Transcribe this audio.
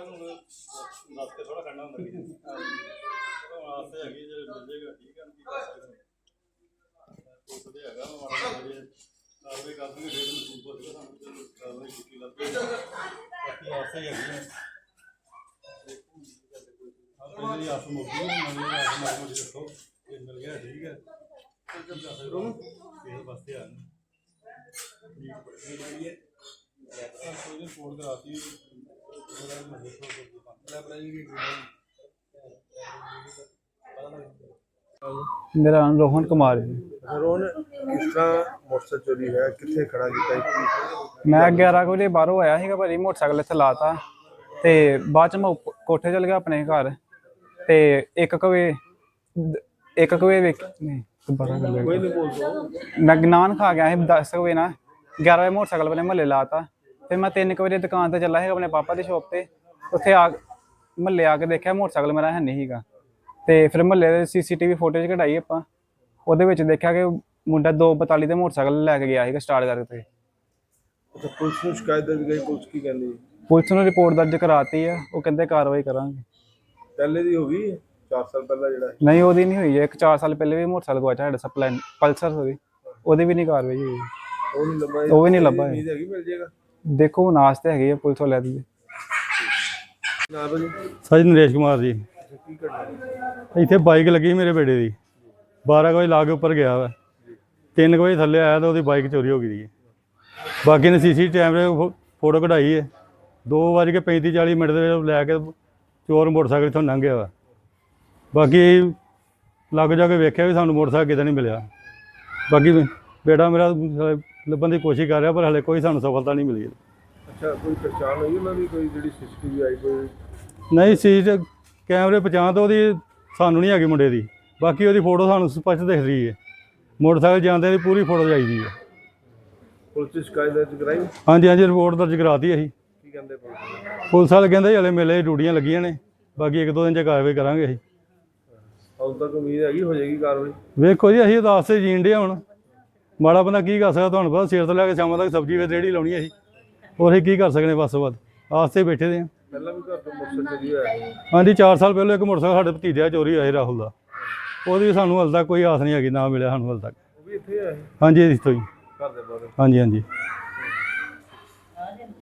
ਦੱਸ ਥੋੜਾ ਖੜਨਾ ਹੁੰਦਾ ਕਿ ਆਸਤੇ ਹੈਗੀ ਜੇ ਮਿਲ ਜੇਗਾ ਠੀਕ ਹੈ ਕੀ ਕਰ ਸਕਦੇ ਪੁੱਛਦੇ ਹੈਗਾ ਮਾੜਾ ਜੇ ਕਾਰਵਾਈ ਕਰ ਦੂੰਗੇ ਫਿਰ ਮਹਿਸੂਸ ਹੋ ਜਾਏਗਾ ਸਾਨੂੰ ਤੇ ਕਾਰਵਾਈ ਕੀਤੀ ਲੱਗੇ ਬਾਕੀ ਆਸਤੇ ਹੈਗੀ ਹੈ ਆਪਣੀ ਜਿਹੜੀ ਆਸ ਮੁੱਕੀ ਨਵੀਂ ਆਸ ਮਾਰ ਮੋੜੀ ਰੱਖੋ ਇਹ ਮਿਲ ਗਿਆ, ਠੀਕ ਹੈ। ਵਾਸਤੇ ਆ ਉਹਦਾ ਮੈਂ ਦੇਖੋ ਲੈ ਮੇਰਾ ਨਾਮ ਰੋਹਨ ਕੁਮਾਰ ਹੈ। ਰੋਹਨ ਕਿਸ ਤਰ੍ਹਾਂ ਮੋਟਰਸਾਈਕਲ ਚੋਰੀ ਹੋਇਆ? ਕਿੱਥੇ ਖੜਾ ਕੀਤਾ ਮੈਂ 11 ਕੁ ਵਜੇ ਬਾਹਰੋਂ ਆਇਆ ਸੀਗਾ ਭਾਜੀ ਮੋਟਰਸਾਈਕਲ ਇੱਥੇ ਲਾਤਾ। ਤੇ ਬਾਅਦ ਚ ਮੈਂ ਕੋਠੇ ਚਲ ਗਿਆ ਆਪਣੇ ਘਰ। ਤੇ ਇੱਕ ਕੁ ਵਜੇ ਇੱਕ ਕੁ ਵਜੇ ਵੇਖ ਨਹੀਂ ਦੁਬਾਰਾ ਕਰ ਲਿਆ। ਮੈਂ ਖਾ ਗਿਆ ਸੀ 10 ਕੁ ਵਜੇ ਨਾ 11 ਵਜੇ ਮੋਟਰਸਾਈਕਲ ਆਪਣੇ ਮਹੱਲੇ ਲਾਤਾ ਫਿਰ ਮੈਂ 3 ਕੁ ਵਜੇ ਦੁਕਾਨ ਤੇ ਚੱਲਾ ਸੀ ਆਪਣੇ ਪਾਪਾ ਦੀ ਸ਼ਾਪ ਤੇ। ਉੱਥੇ ਆ ਮਹੱਲੇ ਆ ਕੇ ਦੇਖਿਆ ਮੋਟਰਸਾਈਕਲ ਮੇਰਾ ਹੈ ਨਹੀਂ ਸੀਗਾ। ਤੇ ਫਿਰ ਮਹੱਲੇ ਦੇ ਸੀਸੀਟੀਵੀ ਫੁਟੇਜ ਕਢਾਈ ਆਪਾਂ। ਉਹਦੇ ਵਿੱਚ ਦੇਖਿਆ ਕਿ ਮੁੰਡਾ 242 ਦੇ ਮੋਟਰਸਾਈਕਲ ਲੈ ਕੇ ਗਿਆ ਸੀਗਾ ਸਟਾਰਟ ਕਰਕੇ। ਅੱਛਾ ਪੁਲਿਸ ਨੂੰ ਸ਼ਿਕਾਇਤ ਦਰਜ ਗਈ ਪੁਲਿਸ ਕੀ ਕਹਿੰਦੀ? ਪੁਲਿਸ ਨੂੰ ਰਿਪੋਰਟ ਦਰਜ ਕਰਾਤੀ ਆ ਉਹ ਕਹਿੰਦੇ ਕਾਰਵਾਈ ਕਰਾਂਗੇ। ਪਹਿਲੇ ਦੀ ਹੋ ਗਈ? 4 ਸਾਲ ਪਹਿਲਾਂ ਜਿਹੜਾ ਨਹੀਂ ਉਹਦੀ ਨਹੀਂ ਹੋਈ ਹੈ ਇੱਕ 4 ਸਾਲ ਪਹਿਲੇ ਵੀ ਮੋਟਰਸਾਈਕਲ ਗਵਾਚਾ ਸਾਡਾ ਸਪਲਾਈ ਪਲਸਰ ਉਹਦੀ। ਉਹਦੀ ਵੀ ਨਹੀਂ ਕਾਰਵਾਈ ਹੋਈ ਉਹ ਨਹੀਂ ਲੱਭਾ ਉਹ ਵੀ ਨਹੀਂ ਲੱਭਾ ਉਮੀਦ ਹੈਗੀ ਮਿਲ ਜਾਏਗਾ। ਦੇਖੋ ਆਸ ਤੇ ਹੈਗੀ ਆ ਪੁਲਿਸ ਵਾਲਿਆਂ ਦੀ। ਨਾ ਬਜੀ ਸਜ ਨਰੇਸ਼ ਕੁਮਾਰ ਜੀ। ਕੀ ਇੱਥੇ ਬਾਈਕ ਲੱਗੀ ਮੇਰੇ ਬੇੜੇ ਦੀ। 12 ਵਜੇ ਲਾ ਕੇ ਉੱਪਰ ਗਿਆ ਵਾ। 3 ਵਜੇ ਥੱਲੇ ਆਇਆ ਤਾਂ ਉਹਦੀ ਬਾਈਕ ਚੋਰੀ ਹੋ ਗਈ ਸੀ ਬਾਕੀ ਨੇ ਸੀਸੀ ਕੈਮਰੇ ਫੋਟੋ ਕਢਾਈ ਹੈ। 2 ਵਜੇ ਕੇ 35 40 ਮਿੰਟ ਦੇ ਵਿੱਚ ਲੈ ਕੇ ਚੋਰ ਮੋਟਰਸਾਈਕਲ ਇੱਥੋਂ ਲੰਘ ਗਿਆ ਵਾ। ਬਾਕੀ ਲੱਗ ਜਾ ਕੇ ਵੇਖਿਆ ਵੀ ਸਾਨੂੰ ਮੋਟਰਸਾਈਕਲ ਕਿਤੇ ਨਹੀਂ ਮਿਲਿਆ। ਬਾਕੀ ਬੇੜਾ ਮੇਰਾ ਲੱਭਣ ਦੀ ਕੋਸ਼ਿਸ਼ ਕਰ ਰਿਹਾ ਪਰ ਹਲੇ ਕੋਈ ਸਾਨੂੰ ਸਫਲਤਾ ਨਹੀਂ ਮਿਲੀ। ਅੱਛਾ ਕੋਈ ਪਛਾਣ ਹੋਈ ਉਹਨਾਂ ਦੀ? ਕੋਈ ਜਿਹੜੀ ਸੀਸੀਟੀਵੀ ਆਈ ਕੋਈ? ਨਹੀਂ ਸੀ ਕੈਮਰੇ ਪਛਾਣ ਤਾਂ ਉਹਦੀ ਸਾਨੂੰ ਨਹੀਂ ਹੈਗੀ ਮੁੰਡੇ ਦੀ। ਬਾਕੀ ਉਹਦੀ ਫੋਟੋ ਸਾਨੂੰ ਸਪਸ਼ਟ ਦਿਖ ਰਹੀ ਹੈ। ਮੋਟਰਸਾਈਕਲ ਜਾਂਦੇ ਦੀ ਪੂਰੀ ਫੋਟੋ ਚਾਹੀਦੀ ਹੈ। ਪੁਲਿਸ ਸ਼ਿਕਾਇਤ ਦਰਜ ਕਰਾਈ? ਹਾਂਜੀ ਹਾਂਜੀ ਰਿਪੋਰਟ ਦਰਜ ਕਰਾਤੀ ਅਸੀਂ। ਕੀ ਕਹਿੰਦੇ? ਪੁਲਿਸ ਵਾਲੇ? ਕਹਿੰਦੇ ਹਲੇ ਮੇਲੇ ਡਿਊਟੀਆਂ ਲੱਗੀਆਂ ਨੇ। ਬਾਕੀ ਇੱਕ ਦੋ ਦਿਨ ਚ ਕਾਰਵਾਈ ਕਰਾਂਗੇ ਅਸੀਂ। ਹਾਲ ਤੱਕ ਉਮੀਦ ਹੈਗੀ ਹੋ ਜਾਏਗੀ ਕਾਰਵਾਈ। ਵੇਖੋ ਜੀ ਅਸੀਂ ਉਦਾਸ ਤੇ ਜੀਣ ਦੇ ਹੁਣ। ਮਾੜਾ ਬੰਦਾ ਕੀ ਕਰ ਸਕਦਾ ਤੁਹਾਨੂੰ ਪਤਾ ਸਵੇਰ ਤੋਂ ਲੈ ਕੇ ਸ਼ਾਮਾਂ ਤੱਕ ਸਬਜ਼ੀ ਵੇ ਰੇੜੀ ਲਾਉਣੀ ਅਸੀਂ। ਹੋਰ ਅਸੀਂ ਕੀ ਕਰ ਸਕਦੇ ਬਸ ਤੋਂ ਬਾਅਦ ਆਸ ਤੇ ਬੈਠੇ ਦੇ ਹਾਂ। ਪਹਿਲਾਂ ਵੀ ਘਰ ਤੋਂ ਮੋਟਰਸਾਈਕਲ ਚੋਰੀ ਹੋਇਆ ਹੈ। ਹਾਂਜੀ 4 ਸਾਲ ਪਹਿਲਾਂ ਇੱਕ ਮੋਟਰਸਾਈਕਲ ਸਾਡੇ ਭਤੀਜੇ ਦਾ ਚੋਰੀ ਹੋਇਆ ਸੀ ਰਾਹੁਲ ਦਾ। ਉਹਦੀ ਸਾਨੂੰ ਹਾਲੇ ਤੱਕ ਕੋਈ ਆਸ ਨਹੀਂ ਹੈਗੀ ਨਾ ਮਿਲਿਆ ਸਾਨੂੰ ਹਾਲੇ ਤੱਕ। ਉਹ ਵੀ ਇੱਥੇ ਆਇਆ ਹਾਂਜੀ ਇਸ ਤੋਂ ਹੀ। ਘਰ ਦੇ ਬਾਹਰ। ਹਾਂਜੀ ਹਾਂਜੀ।